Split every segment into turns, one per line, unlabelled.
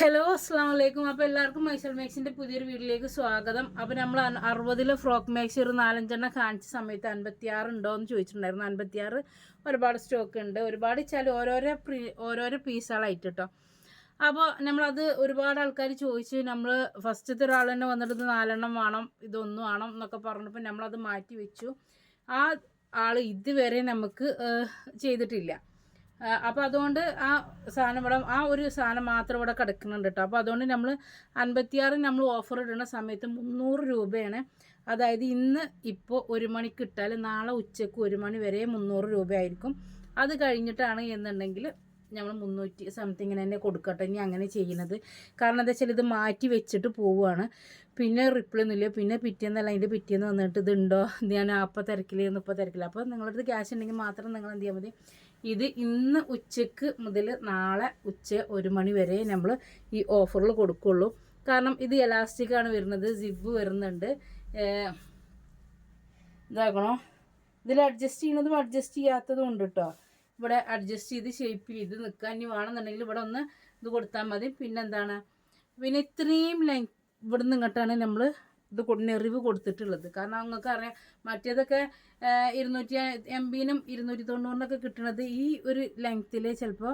Hello അസ്സാം വലൈക്കും അപ്പോൾ എല്ലാവർക്കും മൈസൽ മാക്സിന്റെ പുതിയൊരു വീട്ടിലേക്ക് സ്വാഗതം. അപ്പോൾ നമ്മൾ അറുപതിലെ ഫ്രോക്ക് മേക്സ് ഒരു നാലഞ്ചെണ്ണം കാണിച്ച സമയത്ത് അൻപത്തിയാറ് ഉണ്ടോ എന്ന് ചോദിച്ചിട്ടുണ്ടായിരുന്നു. അൻപത്തിയാറ് ഒരുപാട് സ്റ്റോക്ക് ഉണ്ട്. ഒരുപാട് വെച്ചാൽ ഓരോരോ പ്രീ ഓരോരോ പീസുകളായിട്ട് കേട്ടോ അപ്പോൾ നമ്മളത് ഒരുപാട് ആൾക്കാർ ചോദിച്ച് നമ്മൾ ഫസ്റ്റത്തെ ഒരാൾ തന്നെ വന്നിട്ട് നാലെണ്ണം വേണം ഇതൊന്നും വേണം എന്നൊക്കെ പറഞ്ഞപ്പോൾ നമ്മളത് മാറ്റി വെച്ചു. ആ ആൾ ഇതുവരെ നമുക്ക് ചെയ്തിട്ടില്ല. അപ്പോൾ അതുകൊണ്ട് ആ സാധനം ഇവിടെ ആ ഒരു സാധനം മാത്രം ഇവിടെ കിടക്കുന്നുണ്ട് കേട്ടോ അപ്പോൾ അതുകൊണ്ട് നമ്മൾ അൻപത്തിയാറ് നമ്മൾ ഓഫർ ഇടുന്ന സമയത്ത് മുന്നൂറ് രൂപയാണ്. അതായത് ഇന്ന് ഇപ്പോൾ ഒരു മണിക്ക് ഇട്ടാൽ നാളെ ഉച്ചയ്ക്ക് ഒരു മണി വരെ മുന്നൂറ് രൂപയായിരിക്കും. അത് കഴിഞ്ഞിട്ടാണ് എന്നുണ്ടെങ്കിൽ നമ്മൾ മുന്നൂറ്റി സംതിങ് തന്നെ കൊടുക്കട്ടെ. ഇനി അങ്ങനെ ചെയ്യുന്നത്. കാരണം എന്താ വെച്ചാൽ ഇത് മാറ്റി വെച്ചിട്ട് പോവുകയാണ് പിന്നെ റിപ്ലൈ ഒന്നുമില്ല. പിന്നെ പിറ്റേന്നല്ല അതിന്റെ പിറ്റേന്ന് വന്നിട്ട് ഇതുണ്ടോ ഞാൻ അപ്പം തിരക്കില്ല ഇപ്പോൾ തിരക്കില്ല അപ്പോൾ നിങ്ങളുടെ അടുത്ത് ക്യാഷ് ഉണ്ടെങ്കിൽ മാത്രം നിങ്ങൾ എന്ത് ചെയ്യാൽ മതി. ഇത് ഇന്ന് ഉച്ചയ്ക്ക് മുതൽ നാളെ ഉച്ച ഒരു മണി വരെ നമ്മൾ ഈ ഓഫറിൽ കൊടുക്കുള്ളൂ. കാരണം ഇത് എലാസ്റ്റിക് ആണ് വരുന്നത്. സിബ് വരുന്നുണ്ട്. ഇതാക്കണോ? ഇതിൽ അഡ്ജസ്റ്റ് ചെയ്യുന്നതും അഡ്ജസ്റ്റ് ചെയ്യാത്തതും ഉണ്ട് കേട്ടോ ഇവിടെ അഡ്ജസ്റ്റ് ചെയ്ത് ഷേപ്പ് ചെയ്ത് നിൽക്കാൻ ഇനി വേണമെന്നുണ്ടെങ്കിൽ ഇവിടെ ഒന്ന് ഇത് കൊടുത്താൽ മതി. പിന്നെന്താണ്? പിന്നെ ഇത്രയും ലെങ്ത് നിന്ന് ഇങ്ങോട്ടാണ് നമ്മൾ ഇത് നെറിവ് കൊടുത്തിട്ടുള്ളത്. കാരണം നിങ്ങൾക്ക് അറിയാം മറ്റേതൊക്കെ ഇരുന്നൂറ്റി എം ബിനും ഇരുന്നൂറ്റി തൊണ്ണൂറിനൊക്കെ കിട്ടുന്നത് ഈ ഒരു ലെങ്ത്തിൽ ചിലപ്പോൾ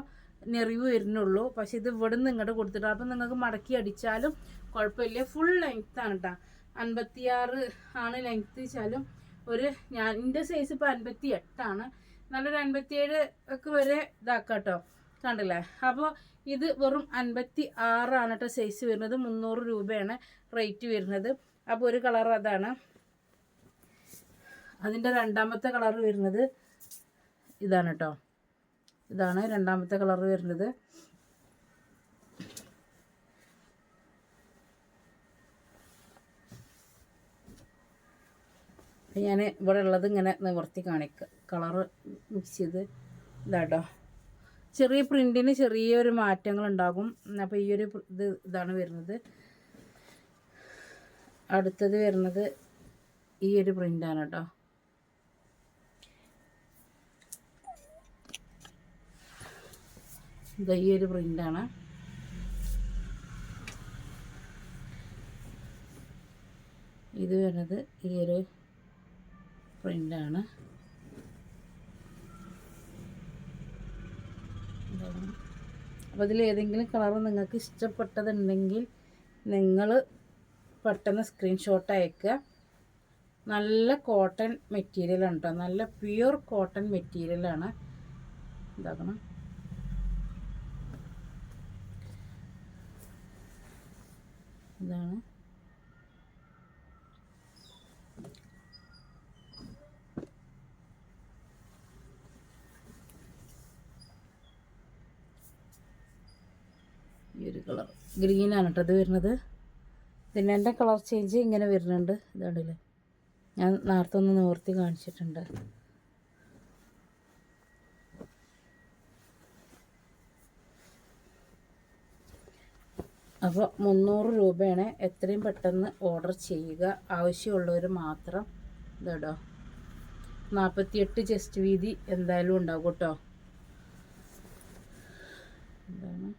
നെറിവ് വരുന്നുള്ളൂ. പക്ഷേ ഇത് ഇവിടെ നിന്ന് ഇങ്ങോട്ട് കൊടുത്തിട്ട് അപ്പം നിങ്ങൾക്ക് മടക്കി അടിച്ചാലും കുഴപ്പമില്ല. ഫുൾ ലെങ്ത് ആണ് കേട്ടോ അൻപത്തിയാറ് ആണ് ലെങ്ത്ത് വെച്ചാലും ഒരു ഞാൻ എന്റെ സൈസ് ഇപ്പോൾ അൻപത്തി എട്ടാണ് നല്ലൊരു അൻപത്തിയേഴ് ഒക്കെ വരെ ഇതാക്കാം കേട്ടോ കണ്ടില്ലേ? അപ്പോൾ ഇത് വെറും അൻപത്തി ആറാണ് കേട്ടോ സൈസ് വരുന്നത്. മുന്നൂറ് രൂപയാണ് റേറ്റ് വരുന്നത്. അപ്പോൾ ഒരു കളർ അതാണ്. അതിന്റെ രണ്ടാമത്തെ കളർ വരുന്നത് ഇതാണ് കേട്ടോ ഇതാണ് രണ്ടാമത്തെ കളർ വരുന്നത്. ഞാൻ ഇവിടെ ഉള്ളത് ഇങ്ങനെ നിവർത്തി കാണിക്കുക കളറ് മിക്സ് ചെയ്ത് ഇതാട്ടോ. ചെറിയ പ്രിന്റിന് ചെറിയൊരു മാറ്റങ്ങൾ ഉണ്ടാകും അപ്പോൾ ഈ ഒരു ഇത് ഇതാണ് വരുന്നത്. അടുത്തത് വരുന്നത് ഈ ഒരു പ്രിന്റാണ് കേട്ടോ. ഇതാ ഈ ഒരു പ്രിന്റാണ് ഇത് വരുന്നത് ഈ ഒരു പ്രിന്റാണ് അപ്പോൾ ഇതിൽ ഏതെങ്കിലും കളർ നിങ്ങൾക്ക് ഇഷ്ടപ്പെട്ടതുണ്ടെങ്കിൽ നിങ്ങൾ പെട്ടെന്ന് സ്ക്രീൻഷോട്ട് അയക്കുക. നല്ല കോട്ടൺ മെറ്റീരിയലാണ് കേട്ടോ നല്ല പ്യുർ കോട്ടൺ മെറ്റീരിയലാണ് ഇതാക്കണം. ഇതാണ്. ഈ ഒരു കളർ. ഗ്രീനാണ് കേട്ടോ ഇത് വരുന്നത്. പിന്നെ എന്റെ കളർ ചേഞ്ച് ഇങ്ങനെ വരുന്നുണ്ട്. ഇതാണ്ടില്ലേ ഞാൻ നേരത്തെ ഒന്ന് നിവർത്തി കാണിച്ചിട്ടുണ്ട്. അപ്പോൾ മുന്നൂറ് രൂപയാണ് എത്രയും പെട്ടെന്ന് ഓർഡർ ചെയ്യുക. ആവശ്യമുള്ളവർ മാത്രം ഇതോ നാൽപ്പത്തിയെട്ട് ചെസ്റ്റ് വീതി എന്തായാലും ഉണ്ടാവും കേട്ടോ. എന്താണ്?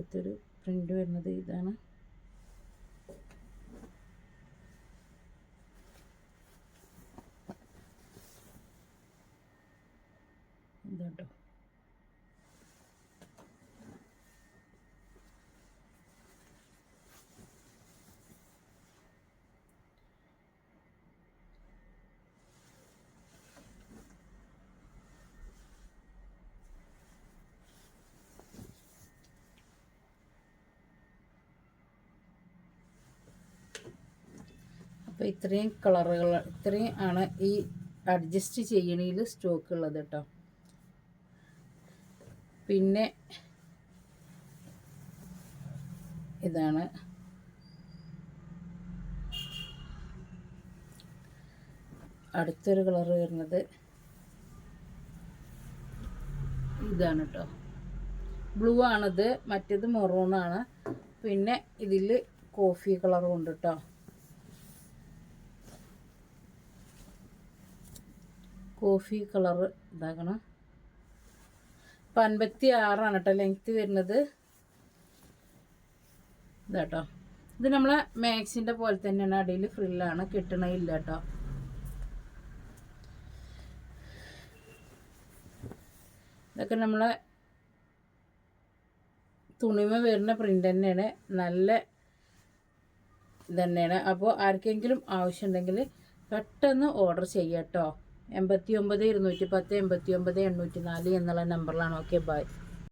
അടുത്തൊരു പ്രിന്റ് വരുന്നത് ഇതാണ് ഇതാട്ടോ അപ്പോൾ ഇത്രയും കളറുകൾ ഇത്രയും ആണ് ഈ അഡ്ജസ്റ്റ് ചെയ്യണതിൽ സ്റ്റോക്ക് ഉള്ളത് കേട്ടോ പിന്നെ ഇതാണ്. അടുത്തൊരു കളർ വരുന്നത് ഇതാണ് കേട്ടോ ബ്ലൂ ആണത് മറ്റേത് മെറൂണാണ് പിന്നെ ഇതിൽ കോഫി കളറും ഉണ്ട് കേട്ടോ കോഫി കളറ് ഇതാക്കണം. അപ്പം അൻപത്തി ആറാണ് കേട്ടോ ലെങ്ത്ത് വരുന്നത്. ഇതാട്ടോ. ഇത് നമ്മളെ മാക്സിന്റെ പോലെ തന്നെയാണ്. അടിയിൽ ഫ്രില്ലാണ് കിട്ടണില്ല കേട്ടോ. ഇതൊക്കെ നമ്മളെ തുണിമ വരുന്ന പ്രിന്റ് തന്നെയാണ്. നല്ല തന്നെയാണ് അപ്പോൾ ആർക്കെങ്കിലും ആവശ്യമുണ്ടെങ്കിൽ പെട്ടെന്ന് ഓർഡർ ചെയ്യാം കേട്ടോ എൺപത്തി ഒമ്പത് ഇരുന്നൂറ്റി പത്ത് എൺപത്തി ഒമ്പത് എണ്ണൂറ്റി നാല് എന്നുള്ള നമ്പറിലാണ് ഓക്കെ ബൈ